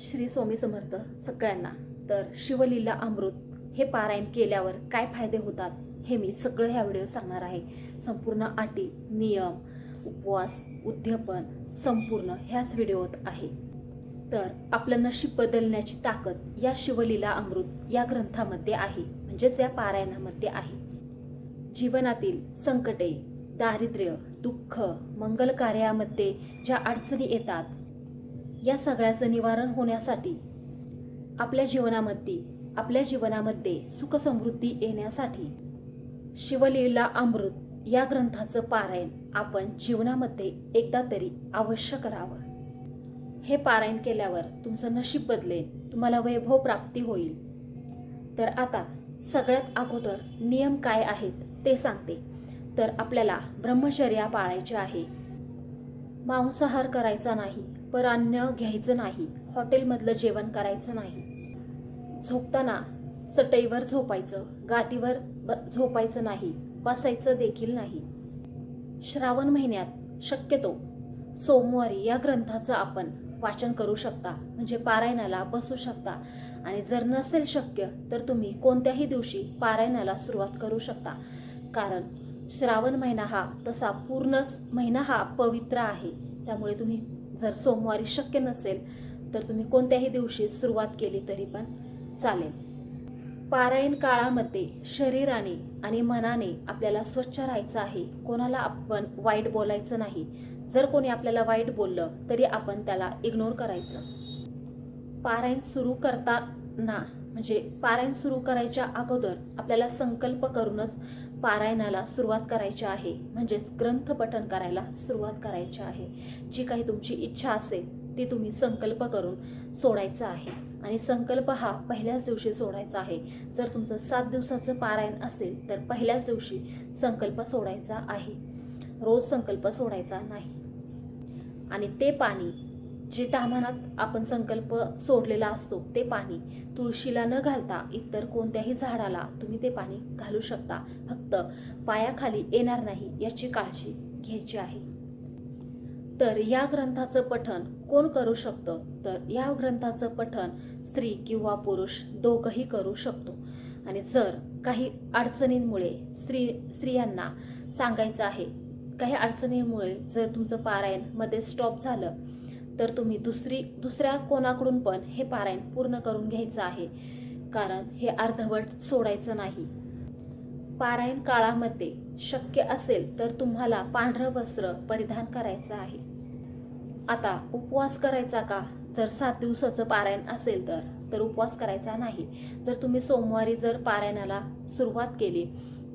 श्री स्वामी समर्थ सगळ्यांना. तर शिवलीला अमृत हे पारायण केल्यावर काय फायदे होतात हे मी सगळं ह्या व्हिडिओ सांगणार आहे. संपूर्ण अटी नियम उपवास उद्यापन संपूर्ण ह्याच व्हिडिओत आहे. तर आपलं नशीब बदलण्याची ताकद या शिवलीला अमृत या ग्रंथामध्ये आहे म्हणजेच या पारायणामध्ये आहे. जीवनातील संकटे दारिद्र्य दुःख मंगल कार्यामध्ये ज्या अडचणी येतात या सगळ्याचं निवारण होण्यासाठी आपल्या जीवनामध्ये आपल्या जीवनामध्ये सुख समृद्धी येण्यासाठी शिवलीला अमृत या ग्रंथाचं पारायण आपण जीवनामध्ये एकदा तरी अवश्य करावं. हे पारायण केल्यावर तुमचं नशीब बदलेल तुम्हाला वैभव प्राप्ती होईल. तर आता सगळ्यात अगोदर नियम काय आहेत ते सांगते. तर आपल्याला ब्रह्मचर्या पाळायचे आहे. मांसाहार करायचा नाही पर अन्न घ्यायचं नाही हॉटेलमधलं जेवण करायचं नाही. झोपताना चटईवर झोपायचं गादीवर ब- झोपायचं नाही बसायचं देखील नाही. श्रावण महिन्यात शक्यतो सोमवारी या ग्रंथाचं आपण वाचन करू शकता म्हणजे पारायणाला बसू शकता. आणि जर नसेल शक्य तर तुम्ही कोणत्याही दिवशी पारायणाला सुरुवात करू शकता. कारण श्रावण महिना हा तसा पूर्णच महिना हा पवित्र आहे. त्यामुळे तुम्ही जर सोमवारी शक्य नसेल तर तुम्ही कोणत्याही दिवशी सुरुवात केली तरी पण चालेल. पारायण काळामध्ये शरीराने आणि मनाने आपल्याला स्वच्छ राहायचं आहे. कोणाला आपण वाईट बोलायचं नाही. जर कोणी आपल्याला वाईट बोललं तरी आपण त्याला इग्नोर करायचं. पारायण सुरू करताना म्हणजे पारायण सुरू करायच्या अगोदर आपल्याला संकल्प करूनच पारायणाला सुरुवात करायची आहे. म्हणजेच ग्रंथपठन करायला सुरुवात करायची आहे. जी काही तुमची इच्छा असेल ती तुम्ही संकल्प करून सोडायचं आहे. आणि संकल्प हा पहिल्याच दिवशी सोडायचा आहे. जर तुमचं सात दिवसाचं पारायण असेल तर पहिल्याच दिवशी संकल्प सोडायचा आहे. रोज संकल्प सोडायचा नाही. आणि ते पाणी जे तामानात आपण संकल्प सोडलेला असतो ते पाणी. तुळशीला न घालता इतर कोणत्याही झाडाला तुम्ही ते पाणी घालू शकता. फक्त पायाखाली येणार नाही याची काळजी घ्यायची आहे. तर या ग्रंथाचं पठण कोण करू शकतं? तर या ग्रंथाचं पठण स्त्री किंवा पुरुष दोघंही करू शकतो. आणि जर काही अडचणींमुळे स्त्री स्त्रियांना सांगायचं आहे काही अडचणींमुळे जर तुमचं पारायणमध्ये स्टॉप झालं तर तुम्ही दुसरी दुसऱ्या कोणाकडून पण हे पारायण पूर्ण करून घ्यायचं आहे. कारण हे अर्धवट सोडायचं नाही. पारायण काळामध्ये शक्य असेल तर तुम्हाला पांढरं वस्त्र परिधान करायचं आहे. आता उपवास करायचा का? जर सात दिवसाचं पारायण असेल तर तर उपवास करायचा नाही. जर तुम्ही सोमवारी जर पारायणाला सुरुवात केली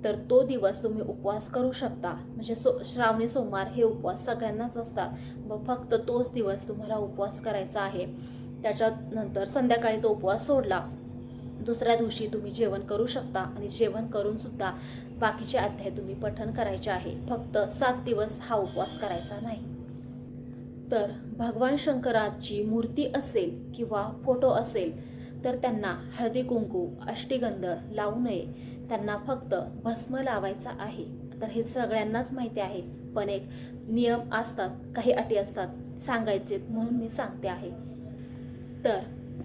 तर तो दिवस तुम्ही उपवास करू शकता. म्हणजे सो श्रावणी सोमवार हे उपवास सगळ्यांनाच असतात. मग फक्त तोच दिवस तुम्हाला उपवास करायचा आहे. त्याच्यानंतर संध्याकाळी तो उपवास सोडला. दुसऱ्या दिवशी तुम्ही जेवण करू शकता आणि जेवण करून सुद्धा बाकीचे अध्याय तुम्ही पठण करायचे आहे. फक्त सात दिवस हा उपवास करायचा नाही. तर भगवान शंकराची मूर्ती असेल किंवा फोटो असेल तर त्यांना हळदी कुंकू अष्टीगंध लावू नये. त्यांना फक्त भस्म लावायचा आहे. तर हे सगळ्यांनाच माहिती आहे. पण एक नियम असतात काही अटी असतात सांगायचे म्हणून मी सांगते आहे. तर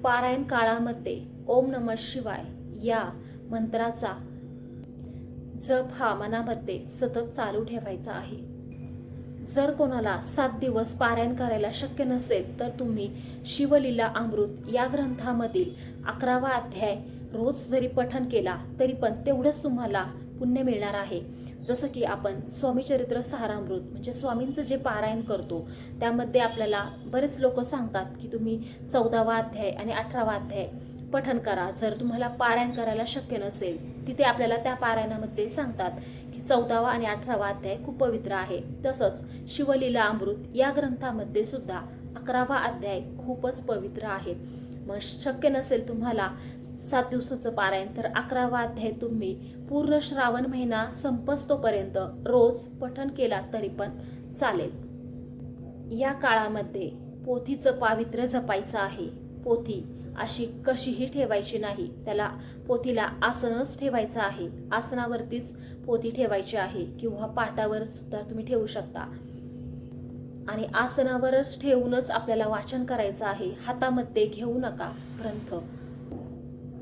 पारायण काळामध्ये ओम नम शिवाय या मंत्राचा जप हा मनामध्ये सतत चालू ठेवायचा आहे. जर कोणाला सात दिवस पारायण करायला शक्य नसेल तर तुम्ही शिवलीला अमृत या ग्रंथामधील अकरावा अध्याय रोज जरी पठन केला तरी पण तेवढंच तुम्हाला पुण्य मिळणार आहे. जसं की आपण स्वामीचरित्र सारामृत म्हणजे स्वामींचं जे पारायण करतो त्यामध्ये आपल्याला बरेच लोक सांगतात की तुम्ही चौदावा अध्याय आणि अठरावा अध्याय पठन करा. जर तुम्हाला पारायण करायला शक्य नसेल तिथे आपल्याला त्या पारायणामध्ये सांगतात की चौदावा आणि अठरावा अध्याय खूप पवित्र आहे. तसंच शिवलीला अमृत या ग्रंथामध्ये सुद्धा अकरावा अध्याय खूपच पवित्र आहे. मग शक्य नसेल तुम्हाला सात दिवसाचं पारायण. तर अकरावा अध्याय तुम्ही पूर्ण श्रावण महिना संपस्तोपर्यंत रोज पठन केला तरी पण चालेल. या काळामध्ये पोथीचं पावित्र्य जपायचं आहे. पोथी अशी कशीही ठेवायची नाही. त्याला पोथीला आसनच ठेवायचं आहे. आसनावरतीच पोथी ठेवायची आहे किंवा पाटावर सुद्धा तुम्ही ठेवू शकता. आणि आसनावरच ठेवूनच आपल्याला वाचन करायचं आहे. हातामध्ये घेऊ नका ग्रंथ.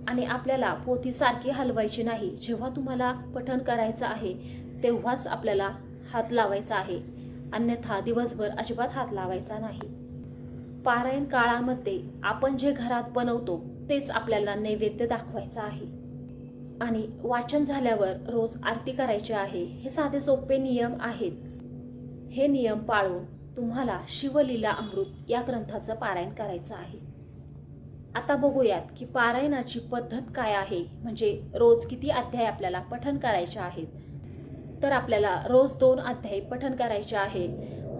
आणि आपल्याला पोथी सारखी हलवायची नाही. जेव्हा तुम्हाला पठण करायचं आहे तेव्हाच आपल्याला हात लावायचा आहे. अन्यथा दिवसभर अजिबात हात लावायचा नाही. पारायण काळामध्ये आपण जे घरात बनवतो तेच आपल्याला नैवेद्य दाखवायचं आहे. आणि वाचन झाल्यावर रोज आरती करायची आहे हे साधे सोपे नियम आहेत. हे नियम पाळून तुम्हाला शिवलीला अमृत या ग्रंथाचं पारायण करायचं आहे. आता बघूयात की पारायणाची पद्धत काय आहे. म्हणजे रोज किती अध्याय आपल्याला पठन करायचे आहेत. तर आपल्याला रोज दोन अध्याय पठन करायचे आहे.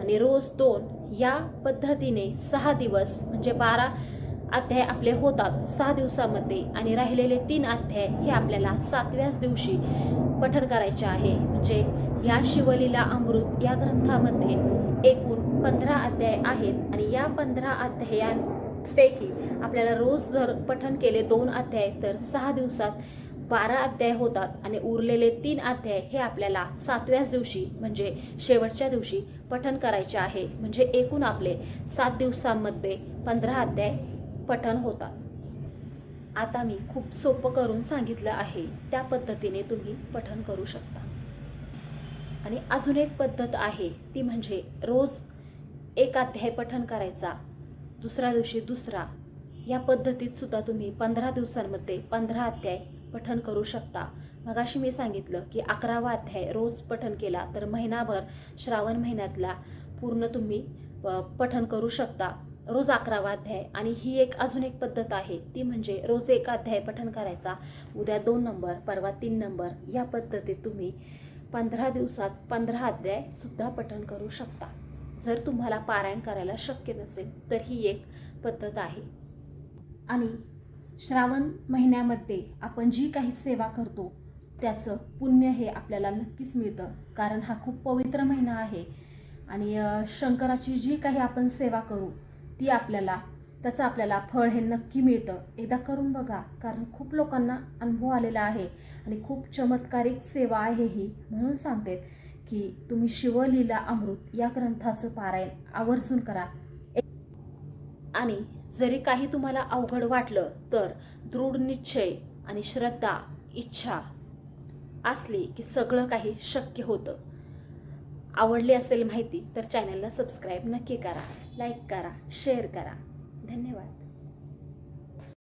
आणि रोज दोन या पद्धतीने सहा दिवस म्हणजे बारा अध्याय आपले होतात सहा दिवसामध्ये. आणि राहिलेले तीन अध्याय हे आपल्याला सातव्याच दिवशी पठन करायचे आहे. म्हणजे या शिवलीला अमृत या ग्रंथामध्ये एकूण पंधरा अध्याय आहेत. आणि या पंधरा पैकी आपल्याला रोज जर पठन केले दोन अध्याय तर सहा दिवसात बारा अध्याय होतात आणि उरलेले तीन अध्याय हे आपल्याला सातव्याच दिवशी म्हणजे शेवटच्या दिवशी पठन करायचे आहे. म्हणजे एकूण आपले सात दिवसांमध्ये पंधरा अध्याय पठण होतात. आता मी खूप सोपं करून सांगितलं आहे. त्या पद्धतीने तुम्ही पठन करू शकता. आणि अजून एक पद्धत आहे ती म्हणजे रोज एक अध्याय पठन करायचा. दुसऱ्या दिवशी दुसरा. या पद्धतीत सुद्धा तुम्ही पंधरा दिवसांमध्ये पंधरा अध्याय पठन करू शकता. मगाशी मी सांगितलं की अकरावा अध्याय रोज पठन केला तर महिनाभर श्रावण महिन्यातला पूर्ण तुम्ही पठन करू शकता. रोज अकरावा अध्याय आणि ही एक अजून एक पद्धत आहे. ती म्हणजे रोज एक अध्याय पठन करायचा. उद्या दोन नंबर परवा तीन नंबर या पद्धतीत तुम्ही पंधरा दिवसात पंधरा अध्याय सुद्धा करू शकता. जर तुम्हाला पारायण करायला शक्य नसेल तर ही एक पद्धत आहे. आणि श्रावण महिन्यामध्ये आपण जी काही सेवा करतो त्याचं पुण्य हे आपल्याला नक्कीच मिळतं कारण हा खूप पवित्र महिना आहे. आणि शंकराची जी काही आपण सेवा करू ती आपल्याला त्याचं आपल्याला फळ हे नक्की मिळतं. एकदा करून बघा कारण खूप लोकांना अनुभव आलेला आहे. आणि खूप चमत्कारिक सेवा आहे ही म्हणून सांगते. की तुम्ही शिवलीला अमृत या ग्रंथाचं पारायण आवर्जून करा. आणि जरी काही तुम्हाला अवघड वाटलं तर दृढ निश्चय आणि श्रद्धा इच्छा असली की सगळं काही शक्य होतं. आवडली असेल माहिती तर चॅनलला सबस्क्राईब नक्की करा लाईक करा शेअर करा. धन्यवाद.